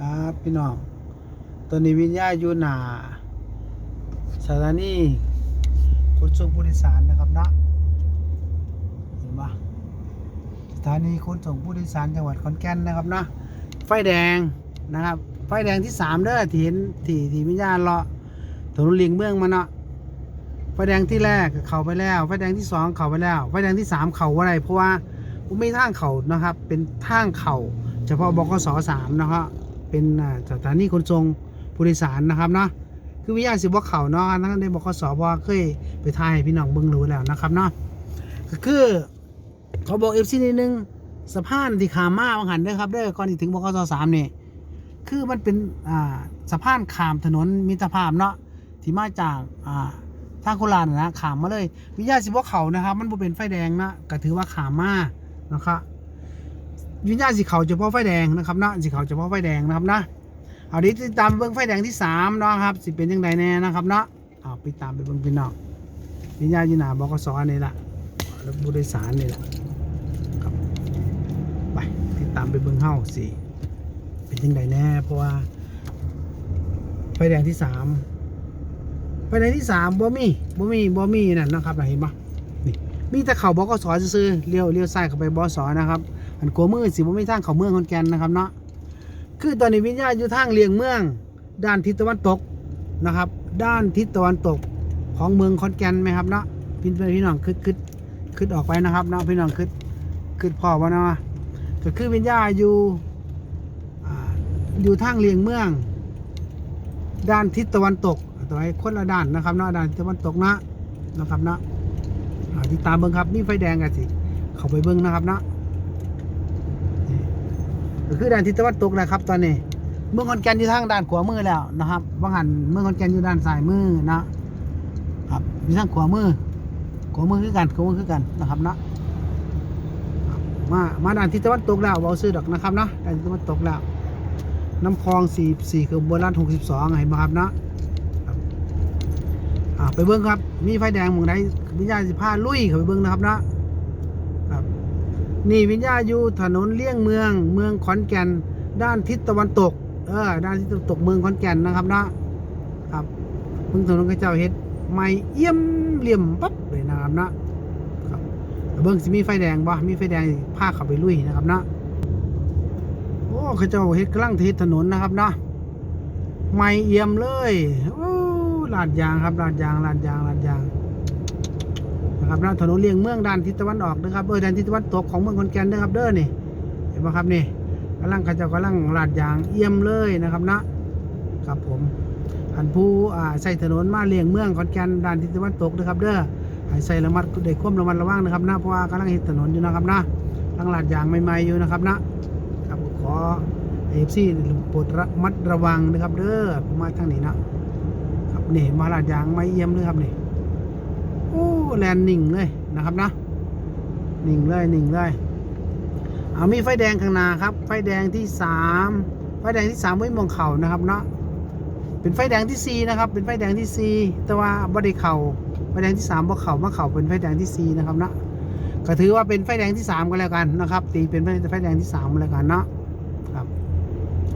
ครับพี่น้องตอนนี้วิญญาณอยู่หนาสถานีขนส่งผู้โดยสารนะครับนะเห็นปะสถานีขนส่งผู้โดยสารจังหวัดขอนแก่นนะครับนะไฟแดงนะครับ ไฟแดงที่สามเด้อที่เห็นที่ที่วิญญาณเลาะถนนเลียงเมืองมาเนาะไฟแดงที่แรกเข้าไปแล้ว ไฟแดงที่สองเข้าไปแล้ว ไฟแดงที่สามเข้าว่าไรเพราะว่าไม่ทางเข่านะครับ เป็นทางเข่าเฉพาะบกสสามนะครับ เป็นอ่าสถานีขนส่งผู้โดยสารนะครับเนาะคือวิทยาสิบอกเขาเนาะนั่นในบอกขสบเคยไปทายพี่น้องเบิ่งรู้แล้วนะครับเนาะก็คือเขาบอกเอฟซีนิดนึงสะพานที่ขามมาบางหันเด้อครับเด้อก่อนถึงบกสสามนี่คือมันเป็นอ่าสะพานขามถนนมิตรภาพเนาะที่มาจากอ่าทางโคราชนะขามมาเลยวิทยาสิบอกเขานะครับ มันบ่เป็นไฟแดงนะก็ถือว่าขามมานะครับ วิญญาณสีเขาเฉพาะไฟแดงนะครับเนาะสีเขาเฉพาะไฟแดงนะครับนะเอาดิติดตามเบิ้งไฟแดงที่สามเนาะครับสิเป็นยังไงแน่นะครับเนาะเอาไปตามไปเบิ้งพี่น้องวิญญาณยีนาบกสนี่แหละรถบุริสารนี่แหละครับไปติดตามไปเบิ้งเฮ้าสิเป็นยังไงแน่ เพราะว่า ไฟแดงที่สามไฟแดงที่สามบ่มีบ่มีบ่มีนั่นนะครับเห็นปะนี่มีแต่เขาบกสซื้อเลี้ยวเลี้ยวซ้ายเข้าไปบสนะครับ อันกัวมือสิบ่มีทางเขาเมืองขอนแก่นนะครับเนาะคือตอนนี้วิญญาณอยู่ทางเลียงเมือง ด้านทิศตะวันตกนะครับ ด้านทิศตะวันตกของเมืองขอนแก่นไหมครับเนาะพี่พี่น้องคึดคึดคึดออกไปนะครับเนาะพี่น้องคึดคึดพอวะเนาะก็คือวิญญาณอยู่อยู่ทางเลียงเมือง ด้านทิศตะวันตกตัวไอ้คนละด้านนะครับเนาะด้านตะวันตกนะนะครับเนาะอ่ติดตามเบิ้งครับนี่ไฟแดงกันสิเข้าไปเบิ้งนะครับเนาะ ก็คือด้านทิศตะวันตกนะครับ ตอนนี้ เมืองขอนแก่นอยู่ทางด้านขวามือแล้วนะครับบางหันเมืองขอนแก่นอยู่ด้านซ้ายมือนะครับอยู่ทางขวามือขวามือคือกันขวามือคือกันนะครับเนาะมามาด้านทิศตะวันตกแล้วเบาซื้อดอกนะครับเนาะด้านทิศตะวันตกแล้วน้ำคลอง4 4คือโบราณ62เห็นไหมครับเนาะครับอ่าไปเบิ้งครับ มีไฟแดงหมู่ใดวิญญาณสิพาลุยเข้าไปเบิ้งนะครับเนาะ นี่วิญญาอยู่ถนนเลี่ยงเมืองเมืองขอนแก่น ด้านทิศตะวันตก เออ ด้านทิศตะวันตกเมืองขอนแก่นนะครับนะครับเพิ่งถนนกระเจ้าเฮ็ดไม่เอี่ยมเหลี่ยมปั๊บเลยนะครับนะครับเบิ้งสิมีไฟแดงบ่มีไฟแดงพาข้าไปลุยนะครับนะโอ้เขาเจ้าเฮ็ดกำลังเทถนนนะครับนะไม่เอี่ยมเลยโอ้ลาดยางครับลาดยางลาดยางลาดยาง นะครับนะถนนเลียงเมืองด้านทิศตะวันออกนะครับเออด้านทิศตะวันตกของเมืองขอนแก่นนะครับเด้อนี่เห็นไหมครับนี่กำลังขจ้ากำลังลาดยางเอี่ยมเลยนะครับนะครับผมอันผู้อ่าใส่ถนนมาเลียงเมืองขอนแก่นด้านทิศตะวันตกนะครับ เด้อให้ใส่ระมัดได้ความระมัดระวังนะครับนะเพราะว่ากำลังเห็นถนนอยู่นะครับนะกำลังลาดยางใหม่ๆอยู่นะครับนะครับขอเอฟซีโปรดระมัดระวังนะครับเด้อมาทางนี้นะครับนี่มาลาดยางไม่เอี่ยมเลยครับนี่ แลนนิ่งเลยนะครับนะนิ่งเลยนิ่งเลยเอามีไฟแดงข้างหน้าครับ ไฟแดงที่สามไฟแดงที่สามไว้มองเข่านะครับเนาะเป็นไฟแดงที่สี่นะครับ เป็นไฟแดงที่สี่แต่ว่าบ่ได้เข่าไฟแดงที่สามบ่เข่ามาเข่าเป็นไฟแดงที่สี่นะครับเนาะก็ถือว่าเป็นไฟแดงที่สามก็แล้วกันนะครับ ตีเป็นไฟแดงที่สามก็แล้วกันเนาะครับ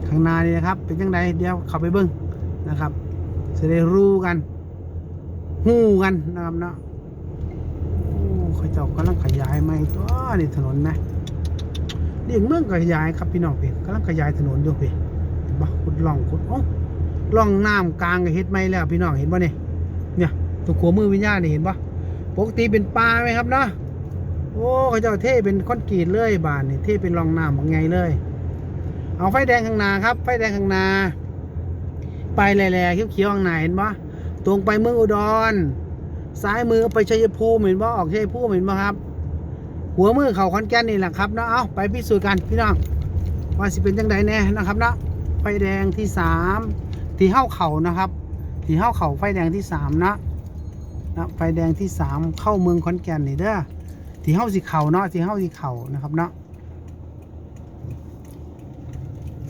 ข้างหน้านี่นะครับ เป็นยังไงเดี๋ยวข้าไปเบิ้งนะครับจะได้รู้กันหู้กันนะครับเนาะ เขาเจ้ากำลังขยายไม่ตัวนี่ถนนนะเรียงเมืองขยายครับพี่น้องเพี่กำลังขยายถนนอยู่พี่เห็นปะขุดล่องขุดโอ้ล่องน้ำกลางก็เฮ็ดไม่แล้วพี่น้องเห็นปะเนี่ยเนี่ยตัวขัวมือวิญญาณนี่เห็นปะปกติเป็นปลาไหมครับเนาะโอ้เขาเจ้าเท่เป็นคอนกรีตเลยบานนี่เท่เป็นร่องน้ำของไงเลย เอาไฟแดงข้างหน้าครับไฟแดงข้างหน้าไปแหล่ๆเขียวๆข้างในเห็นปะตรงไปเมืองอุดร ซ้ายมือไปชัยภูมิเห็นว่าออกชัยภูมิเห็นป่ครับ หัวมือเขาขอนแก่นนี่แหละครับเนาะเอาไปพิสูจน์กันพี่น้องว่าสิเป็นจังใดแน่นะครับเนาะไฟแดงที่สามที่เข้าเขานะครับ ที่เข้าเขาไฟแดงที่สามนะนะไฟแดงที่สามเข้าเมืองขอนแก่นนี่เด้อที่เข้าสีเขาเนาะที่เข้าสีเขานะครับเนาะ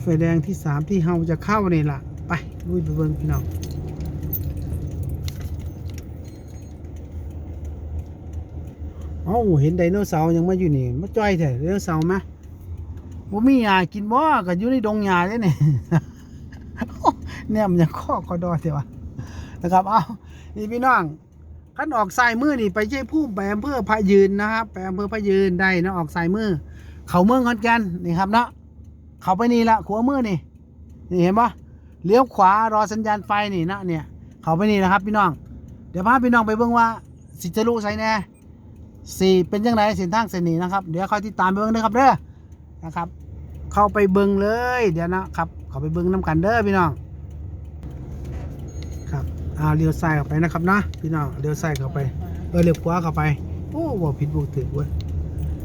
ไฟแดงที่สามที่เฮาจะเข้านี่ล่ะ ไปลุยไปเบิ่งพี่น้อง อ้าเห็นไดโนเสาร์ยังมาอยู่นี่มาจ้อยแท้ไดโนเสาร์ไหมบ่มีหญ้ากินบ่ก็อยู่ในดงหญ้าเด้นี่เนี่ยมันยังข้อคอดอเสียวะนะครับเอานี่พี่น้องคันออกสายมือนี่ไปเจ้พุ่มไปอำเภอพะยืนนะครับไปอำเภอพะยืนได้เนะออกสายมือ เขาเมืองขอนแก่นนี่ครับเนาะเขาไปนี่ละขวามือนี่ นี่เห็นปะเลี้ยวขวารอสัญญาณไฟนี่นะเนี่ย เขาไปนี่นะครับ พี่น้อง เดี๋ยวพาพี่น้องไปเบิ่งว่าสิจะรู้ใส่แน่ สี่เป็นยังไงเส้นทางเส้นนี้นะครับ เดี๋ยวคอยติดตามไปเบิ่งนะครับเด้อนะครับ เข้าไปเบิ่งเลยเดี๋ยวนะครับเข้าไปเบิ่งน้ำกันเด้อพี่น้องครับเอาเลี้ยวซ้ายเข้าไปนะครับนะพี่น้องเลี้ยวซ้ายเข้าไปเออเลี้ยวขวาเข้าไปโอ้ว่ผิดบุกถึกเว้ย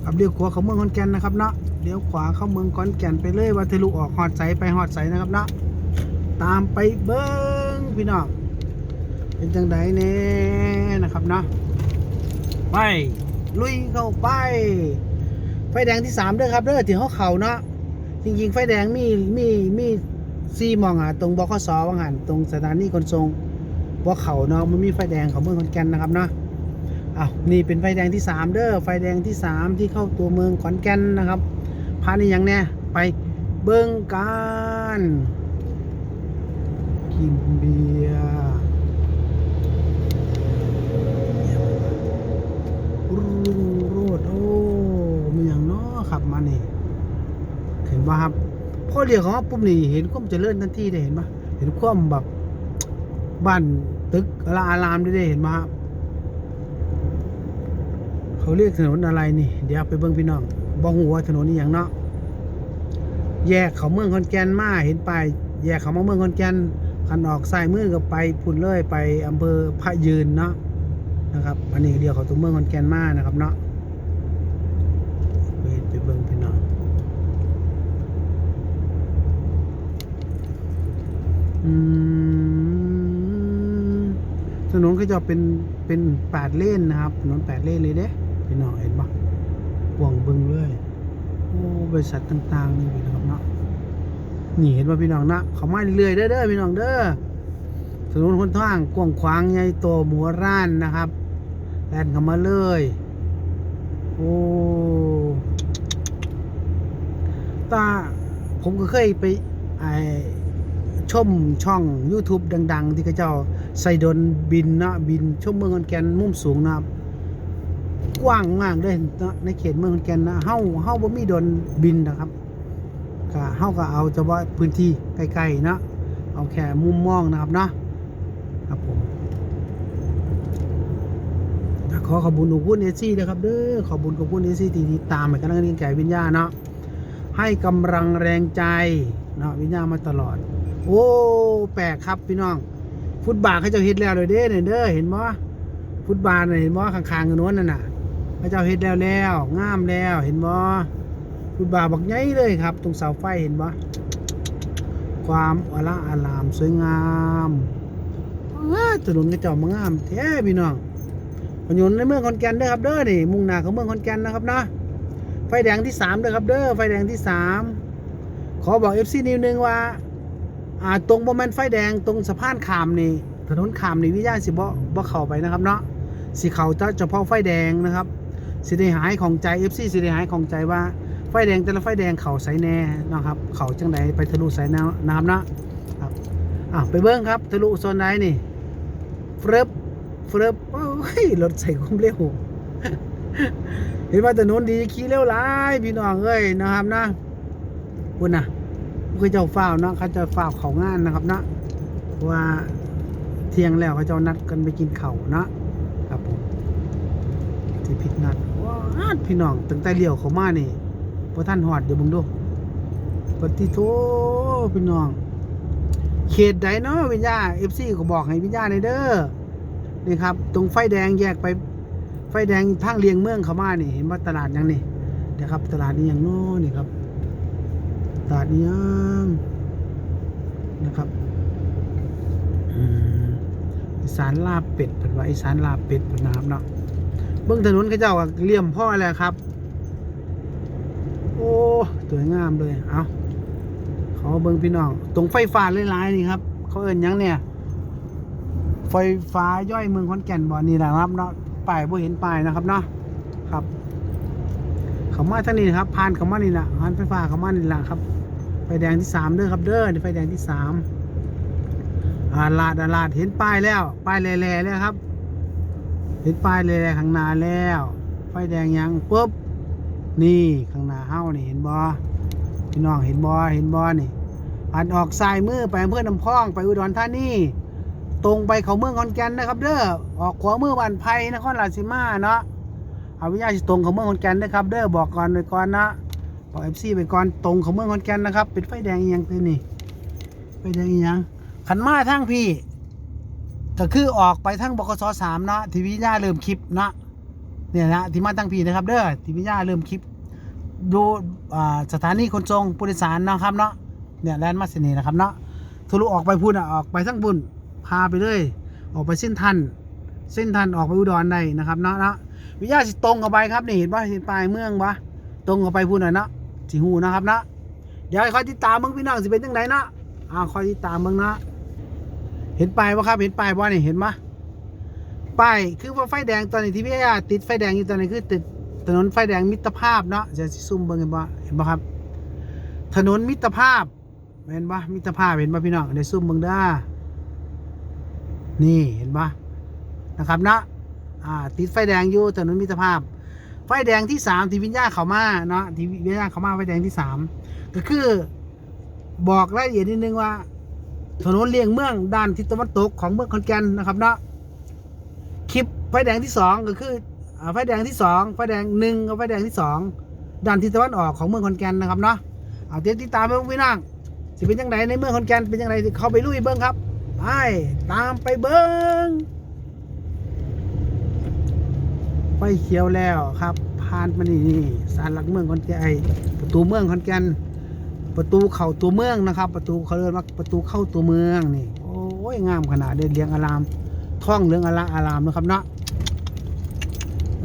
ครับเลี้ยวขวาเข้าเมืองขอนแก่นนะครับเนาะเลี้ยวขวาเข้าเมืองขอนแก่นไปเลยว่าทะลุออกฮอดใสไปฮอดใสนะครับเนาะตามไปเบิ้งพี่น้องเป็นจังไดเน่นะครับเนาะไป ลุยเข้าไป ไฟแดงที่สามเด้อครับเด้อที่เขาเขาเนาะจริงๆ ไฟแดงมีมีมีซีมองอะตรงบขสว่างหันตรงสถานีขนส่งบ่เขาเนาะมันมีไฟแดงของเมืองขอนแก่นนะครับเนาะอ้าวนี่เป็นไฟแดงที่สามเด้อไฟแดงที่สามที่เข้าตัวเมืองขอนแก่นนะครับพานี่ยังแน่ไปเบิ่งกันกินเบียร์รุ่งโรดโอ้มี ขับมานี่เห็นป่ะครับพอเรียกเขาปุ๊บนี่เห็นความเจริญทันทีได้เห็นป่ะเห็นความแบบบ้านตึกอลาอารามได้ได้เห็นป่ะครับเขาเรียกถนนอะไรนี่ เดี๋ยวไปเบิ่งพี่น้องบ่ฮู้ว่าถนนนี้อย่างเนาะแยกเขาเมืองขอนแกนมาเห็นไป แยกเขามาเมืองขอนแกนคันออกซ้ายมือก็ไปพุ่นเลยไปอำเภอพระยืนเนาะนะครับ อันนี้เดียวเขาตัวเมืองขอนแกนมานะครับเนาะไปไปเบิ่งพี่น้อง อืม ถนนก็จะเป็นเป็นแปดเลนนะครับถนนแปดเลนเลยเด้พี่น้องเห็นปะกว่างบึงเลยโอ้บริษัทต่าง ๆ นี่พี่น้องเนาะนี่เห็นป่ะพี่น้องนะเขามาเรื่อยเด้อเด้อพี่น้องเด้อถนนคนทางกว้างขวางใหญ่โตหมัวร้านนะครับแล่นเข้ามาเลยโอ้ตาผมก็เคยไปไอ ชมช่อง YouTube ดัง ๆ ที่เขาเจ้าใส่ดนบินเนาะบินชมเมืองขอนแก่นมุมสูงนะครับกว้างมากเลยนะในเขตเมืองขอนแก่นนะเฮาเฮาบ่มีดนบินนะครับก็เฮาก็เอาเฉพาะพื้นที่ใกล้ๆนะเอาแค่มุมมองนะครับเนาะครับผมขอขอบคุณขอบคุณเอซี่นะครับเด้อขอบคุณขอบคุณเอซี่ที่ติดตามให้กำลังเรียนแก่วิญญาเนาะให้กำลังแรงใจเนาะวิญญามาตลอด โอ้แปลกครับพี่น้อง ฟุตบาทเขาเจ้าเฮ็ดแล้วเลยเด้เนี่ยเด้อเห็นบ่ฟุตบาทน่ะเห็นบ่ข้างๆกันโน้นนั่นน่ะเขาเจ้าเฮ็ดแล้วแล้วงามแล้วเห็นบ่ฟุตบาทบักใหญ่เลยครับ ตรงเสาไฟเห็นบ่ความอลาอารามสวยงามถนนกระเจ้ามางามแท้พี่น้องถนนในเมืองขอนแก่นเด้อครับเด้อนี่มุ่งหน้าเข้าเมืองขอนแก่นนะครับเนาะไฟแดงที่สามเด้อครับเด้อไฟแดงที่สามขอบอก FC นิดนึงว่า อ่าตรงโบริเวณไฟแดงตรงสะพานขามนี่ถนนขามนี่วิญญาณสิบ่บ่เข้าไปนะครับเนาะสิเขาจะเฉพาะไฟแดงนะครับสิได้หายของใจ FC สิได้หายของใจว่าไฟแดงแต่ละไฟแดงเขาใสแน่นะครับ เขาจังใดไปทะลุสายแนวน้ำนะครับอะไปเบิ้งครับทะลุโซนไหนนี่เฟรึบฟรึบโอ้ยรถใส่ความเร็วเห็นว่าถนนดีขี่เร็วหลายพี่น้องเอ้ยนะครับนะคุนน่ะ คือเจ้าฝ้าวเนาะเขาจะฝ้าวเขางานนะครับเนาะว่าเที่ยงแล้วเขาจ้านัดกันไปกินเข่าเนาะครับผมที่ผิดนัดว้าพี่น้องตั้งแต่เลี้ยวเขามานี่พอท่านหอดเดี๋ยวมึงดูปฏิโทพี่น้อง เขตใดเนาะวิญญาเอฟซีก็บอกให้วิญญาในเด้อนี่ครับ ตรงไฟแดงแยกไป ไฟแดงทางเลียงเมืองเขามานี่ เห็นว่าตลาดยังนี่เดี๋ยวครับ ตลาดนี้ยังโน้นี่ครับ ตาดยังนะครับอืมอีสานลาบเป็ดเป็นว่าอีสานลาบเป็ดเป็นนะครับเนาะเบื้องถนนเขาเจ้าก็เลี่ยมพ่อแล้วครับ โอ้สวยงามเลยเอาขอเบิ้งพี่น้องตรงไฟฟ้าหลายๆนี่ครับเขาเอินยังเนี่ย ไฟฟ้าย่อยเมืองขอนแก่นบ่อนี่แหละครับเนาะป้ายบ่เห็นป้ายนะครับเนาะครับขเขามาทางนี้นะครับผ่านเขามานี่แหละผ่านไฟฟ้าเขามานี่แหละครับ ฟแดงที่สามเด้อครับเด้อไฟแดงที่สามอาลาดอาลาดเห็นป้ายแล้ว ป้ายแล่ๆแล้วครับ เห็นป้ายแล่ๆข้างหน้าแล้ว ไฟแดงยังปุ๊บนี่ข้างหน้าเฮานี่เห็นบอพี่น้องเห็นบอเห็นบอนี่ผ่านออกซ้ายมือไปอำเภอน้ำพองไปอุดรธานีตรงไปเขาเมืองขอนแก่นนะครับ เด้อออกขวามือบ้านไผ่นครราชสีมาเนาะเอาวิญญาณตรงเขาเมืองขอนแก่นนะครับ เด้อบอกก่อนไปก่อนนะ บอเอฟซีไปก่อนตรงเขาเมืองขอนแก่นนะครับ เป็นไฟแดงอีหยังตัวนี่ไฟแดงอีหยังขันมาทางพี่ก็คือออกไปทางบกสสามเนาะทีวิญญาเริ่มคลิปเนาะเนี่ยนะที่มาตั้งพีนะครับ เด้อที่พิยาเริ่มคลิป ดูสถานีขนส่งผู้โดยสารนะครับเนาะเนี่ยแลนด์มาสนีนะครับเนาะทะลุออกไปพุ่นอะออกไปทั้งบุญพาไปเลยออกไปเส้นทันเส้นทันออกไปอุดรได้นะครับเนาะนะวิญญาสิตรงเข้าไปครับนี่เห็นป่ะเห็นปลายเมืองปะตรงเข้าไปพุ่นอะเนาะ สิหูนะครับนะ เดี๋ยวให้คอยติดตามเบิ่งพี่น้องสิเป็นจังไดเนะอ่าคอยติดตามเบิ่งนะ เห็นปลายปะครับ เห็นปลายปะนี่เห็นปะป้ายคือว่าไฟแดงตอนนี้ที่พี่ยาติดไฟแดงอยู่ตอนนี้คือติดถนนไฟแดงมิตรภาพเนาะจะซุ่มเบิ่งเห็นบ่เห็นบ่ครับ ถนนมิตรภาพเห็นบ่มิตรภาพเห็นบ่พี่น้องเดี๋ยวซุ่มเบิ่งเด้านี่เห็นบ่นะครับนะอ่าติดไฟแดงอยู่ถนนมิตรภาพ ไฟแดงที่สามที่วิญญาเขามาเนาะที่วิญญาเขามาไฟแดงที่สามก็คือบอกรายละเอียดนิดนึงว่า ถนนเลี่ยงเมืองด้านทิศตะวันตกของเมืองขอนแก่นนะครับเนาะคลิปไฟแดงที่สองก็คือไฟแดงที่สองไฟแดงหนึ่งกับไฟแดงที่สองด้านทิศตะวันออกของเมืองขอนแก่นนะครับเนาะเอาเดี๋ยวติดตามไปพี่น้องสิเป็นยังไงในเมืองขอนแก่นเป็นยังไงเข้าไปลุยเบิ้งครับไปตามไปเบิ้ง ไฟเขียวแล้วครับ ผ่านมานี่นี่ศาลหลักเมืองขอนแก่นประตูเมืองขอนแก่นประตูเข้าตัวเมืองนะครับ ประตูเขาเรียกว่าประตูเข้าตัวเมืองนี่โอ้ยงามขนาดเดินเรียงอารามท่องเรื่องอละอารามนะครับเนาะ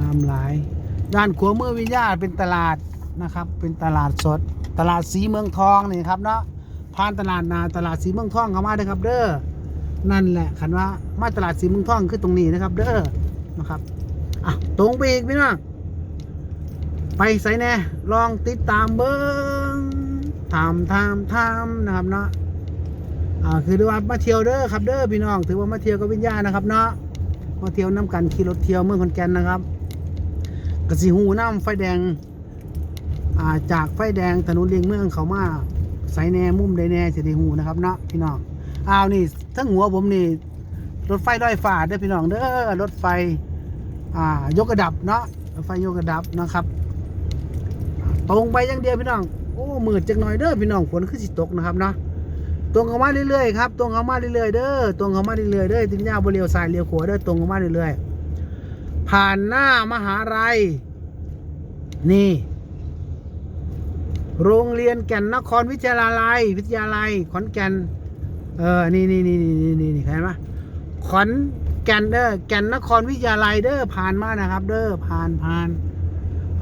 งามหลาย ด้านขวามือวิญญาณเป็นตลาดนะครับ เป็นตลาดสด ตลาดสีเมืองทองนี่ครับเนาะผ่านตลาดนาตลาดสีเมืองทองเข้ามาเด้อครับ เด้อนั่นแหละคันว่ามาตลาดสีเมืองทองคือตรงนี้นะครับ เด้อนะครับ อะตรงไปอีกพี่น้องไปใส่แน่ลองติดตามเบิ้งทำทำทำนะครับเนาะอ่าคือเรียกว่ามาเที่ยวเด้อครับเด้อพี่น้อง ถือว่ามาเที่ยวกับวิญญาณนะครับเนาะมาเที่ยวน้ำกันขี่รถเที่ยวเมืองขอนแก่นนะครับกระสีหูน้ำไฟแดงอ่าจากไฟแดงถนนเลียงเมืองเขามาใส่แน่มุมใดแน่จะได้หูนะครับเนาะพี่น้องอ้าวนี่ทั้งหัวผมนี่รถไฟด้อยฟ้าเด้อพี่น้องเด้อรถไฟ อ่ายกระดับเนาะรถไฟยกระดับนะครับ ตรงไปอย่างเดียวพี่น้องโอ้มืดจังหน่อยเด้อพี่น้องฝนคือสิตกนะครับเนาะตรงเข้ามาเรื่อยๆครับตรงเข้ามาเรื่อยๆเด้อตรงเข้ามาเรื่อยๆเด้อทิ้งยาบริเวณซ้ายเลี้ยวขวาเด้อตรงเข้ามาเรื่อยๆผ่านหน้ามหาลัยนี่ โรงเรียนแก่นนครวิทยาลัย วิทยาลัยขอนแก่นเออนี่นี่นี่นี่นี่นี่เห็นไหมขอน แก่นเด้อแก่นนครวิทยาลัยเด้อผ่านมานะครับ เด้อผ่านผ่าน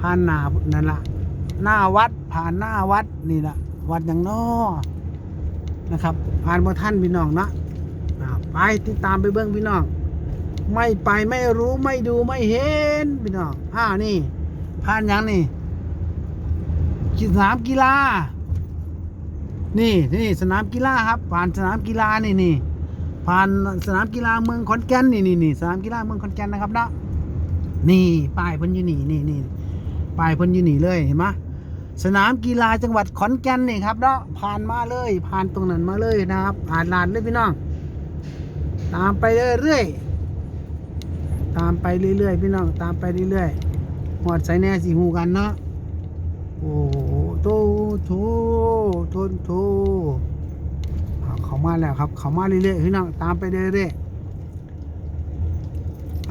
ผ่านหน้านั่นละหน้าวัดผ่านหน้าวัดนี่ละวัดอย่างนอนะครับ ผ่านบ่ท่านพี่น้องนะไปติดตามไปเบิ้องพี่น้อง ไม่ไปไม่รู้ไม่ดูไม่เห็นพี่น้องอ่านี่ ผ่านยังนี่สนามกีฬา นี่นี่สนามกีฬาครับ ผ่านสนามกีฬานี่นี่ ผ่านสนามกีฬาเมืองขอนแก่นนี่นี่นี่สนามกีฬาเมืองขอนแก่นนะครับนะนี่ป้ายเพิ่นอยู่นี่นี่นี่ป้ายเพิ่นอยู่นี่เลยเห็นไหมสนามกีฬาจังหวัดขอนแก่นนี่ครับเนาะผ่านมาเลย ผ่านตรงนั้นมาเลยนะครับอ่านลานเลยพี่น้อง ตามไปเรื่อยๆตามไปเรื่อยๆพี่น้องตามไปเรื่อยๆหอดใส่แน่สีหูกันเนาะโอ้โหโตโถโทนโถ่ มาแล้วครับ เขามาเรื่อยๆพี่น้องตามไปเรื่อยๆ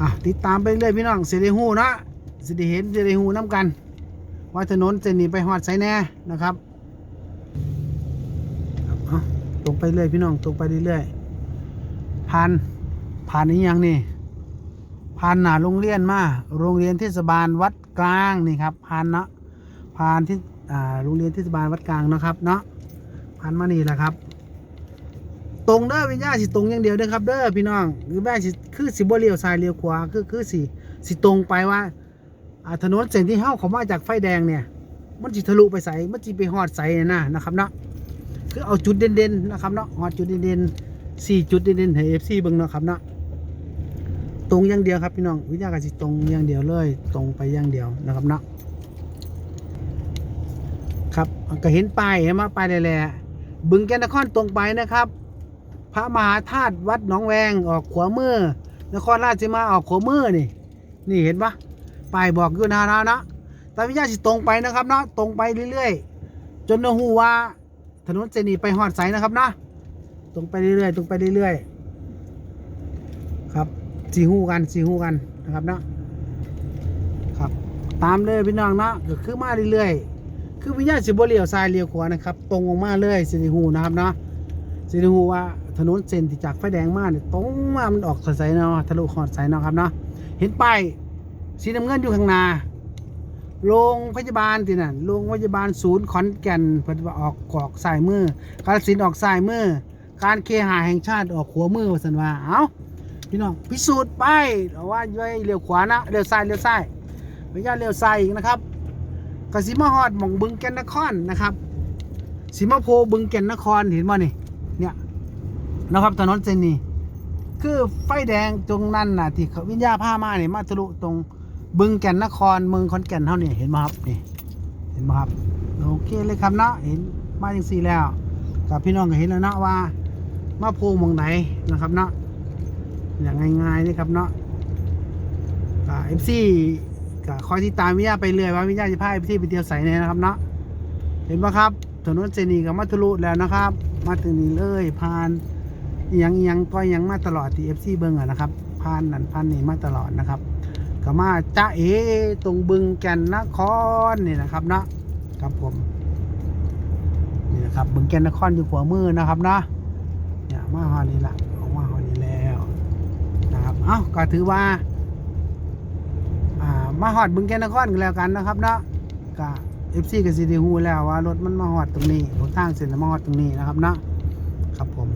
อะติดตามไปเรื่อยพี่น้องเสียได้หูนะเสด้เห็นเสียได้หูน้ำกัน ว่าถนนเส้นนี้ไปหอดไซแน่นะครับตรงไปเรื่อยพี่น้องตรงไปเรื่อยๆผ่านผ่านนี้ยังนี่ผ่านหนาโรงเรียนมาโรงเรียนเทศบาลวัดกลางนี่ครับผ่านเนาะผ่านที่อ่าโรงเรียนเทศบาลวัดกลางนะครับเนาะผ่านมานี่แหละครับ ตรงเด้อวิญญาณสิตรงอย่างเดียวเด้อครับเด้อพี่น้องหรือแม่สิคือสิบ่เลี้ยวซ้ายเลี้ยวขวาคือคือสิสิตรงไปว่าถนนเส้นที่เข้าเขามาจากไฟแดงเนี่ย มันสิทะลุไปใส่มันสิไปฮอดใส่น่ะนะครับเนาะคือเอาจุดเด่นๆนะครับเนาะฮอดจุดเด่นๆสี่จุดเด่นๆให้ FC เบิ่งเนาะครับเนาะตรงอย่างเดียวครับพี่น้องวิทยากาสิตรงอย่างเดียวเลย ตรงไปอย่างเดียวนะครับเนาะครับก็เห็นป้ายเห็นมาป้ายแหละๆบึงแกนครตรงไปนะครับ พระมหาธาตุวัดหนองแวงออกขวามือนครราชสีมาออกขวามือนี่ นี่เห็นปะป้ายบอกอยู่นานานะแต่วิญญาณสิตรงไปนะครับเนาะตรงไปเรื่อยๆ จนเราหูว่าถนนเจนีไปหอดใสนะครับเนาะตรงไปเรื่อยๆตรงไปเรื่อยๆครับสีหูกันสีหูกันนะครับเนาะครับตามเลยพี่น้องเนาะก็คือมาเรื่อยๆคือวิญญาณสิบเลี้ยวซ้ายเลี้ยวขวานะครับ ตรงออกมาเลยสีหูนะครับเนาะสิได้รู้ว่า ถนนเส้นที่จากไฟแดงมาเนี่ยตรงมามันออกสายๆเนาะทะลุขอดสายเนาะครับเนาะเห็นป้ายสีน้ำเงินอยู่ข้างหน้าโรงพยาบาลที่นั่นโรงพยาบาลศูนย์ขอนแก่นเพิ่นว่าออกกอกสายมือ กาฬสินธุ์ออกสายมือ การเคหะแห่งชาติออกขวมือว่าซั่นว่าเอ้าพี่น้องพิสูจน์ไปเอาว่าไว้เลี้ยวขวานะเลี้ยวซ้ายเลี้ยวซ้ายไม่ย่าเลี้ยวซ้ายอีกนะครับกสิมาฮอดหม่องบึงแก่นนครนะครับสิมาโพบึงแก่นนครเห็นบ่นี่เนี่ย นะครับถนนเส้นนี้ คือไฟแดงตรงนั้นน่ะ ที่เขาวิญญาผ้ามาเนี่ยมาทะลุตรงบึงแก่นนครเมืองขอนแก่นเท่านี้เห็นไหมครับนี่เห็นไหมครับโอเคเลยครับเนาะเห็นมาจังสี่แล้วกับพี่น้องก็เห็นแล้วเนาะว่ามาโพงหมองไหนนะครับเนาะอย่างง่ายๆนี่ครับเนาะกับเอฟซีกับคอยที่ตามวิญญาไปเรื่อยว่าวิญญาจะพาเอฟซีไปเที่ยวใสเนี่ยนะครับเนาะเห็นไหมครับถนนเจนีกับมาทะลุแล้วนะครับ มาถึงนี่เลยผ่าน อิหยังอิหยังก็ยังมาตลอดที่เอฟซีเบิ้งอะนะครับผ่านนั่นผ่านนี่มาตลอดนะครับ ก็มาจ้าเอตรงบึงแก่นนครนี่นะครับเนาะครับผมนี่นะครับบึงแก่นนครอยู่ขวามือนะครับเนาะเนี่ยมาฮอดนี่ละออกมาฮอดนี่แล้วนะครับเอ้าก็ถือว่าอ่ามาฮอดบึงแก่นนครกันแล้วกันนะครับเนาะก็เอฟซีกับซีดีฮูแล้วว่ารถมันมาฮอดตรงนี้รถทางเส้นมาฮอดตรงนี้นะครับเนาะครับผม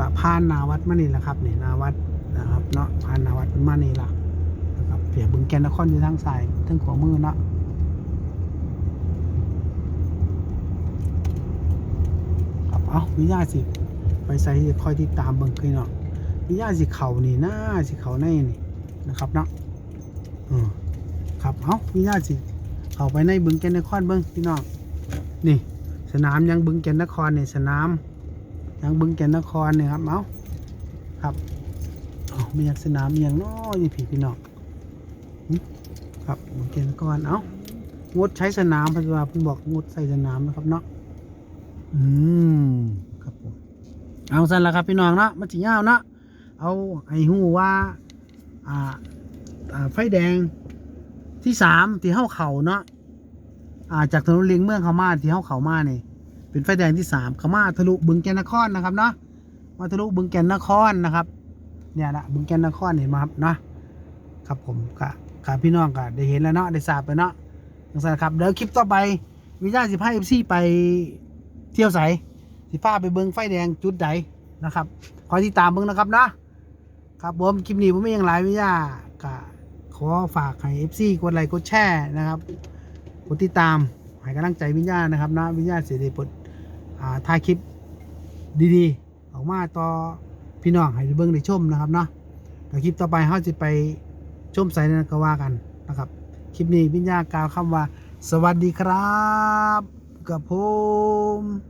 ก็ผ่านนาวัดมานี่แหละครับนี่นาวัดนะครับเนาะผ่านนาวัดมันมานี่ละนะครับเปียบึงแก่นนครอยู่ทางซ้ายทางขวามือเนาะครับเอาวิญญาณสิ ไปใส่คอยติดตามเบิ่งคือเนาะวิญญาณสิเขานี่นะสิเขาในนี่นะครับเนาะอืมครับเอาวิญญาณสิเข้าไปในบึงแก่นนครเบิ่งพี่น้องนี่ สนามยังบึงแก่นนครเนี่ยสนาม ยังบึงแก่นนครเนี่ยครับเอาครับเอมีอยากสนามมีอย่างน้อยพี่พี่น้องครับบึงแก่นนครเอางดใช้สนามปัจจุบันเพิ่นบอกงดใส่สนามนะครับเนาะอืมครับผมเอาสั่นละครับพี่น้องเนาะมันสิยาวเนาะเอาไอ้หูว่าอ่าอ่าไฟแดงที่สามที่เข้าเขาเนาะอ่าจากถนนเลียงเมืองเขามาที่เข้าเขามาเนี่ย เป็นไฟแดงที่สามขามาทะลุบึงแกนนครนะครับเนาะมาทะลุบึงแกนนครนะครับ เนี่ยละบึงแกนนครเห็นไหมครับเนาะครับผมกะกะพี่น้องกะได้เห็นแล้วเนาะได้ทราบไปเนาะจังซั่นครับเดี๋ยวคลิปต่อไปวิญญาณสิพาเอฟซีไปเที่ยวใสสิพาไปเบิ้งไฟแดงจุดใดนะครับคอยติดตามเบิ้งนะครับนะครับผมคลิปนี้ผมไม่ยังหลายวิทยากะขอฝากให้ FC กดไลค์กดแชร์นะครับกดติดตามให้กำลังใจวิญญาณนะครับนะวิญญาณเสียดีปด ถ่ายคลิปดีๆ ออกมาต่อพี่น้องให้เบิ้งได้ชมนะครับเนาะแต่คลิปต่อไปเขาจะไปชมใส่นั้นก็ว่ากันนะครับ คลิปนี้วิญญาณกล่าวคำว่า สวัสดีครับ กับผม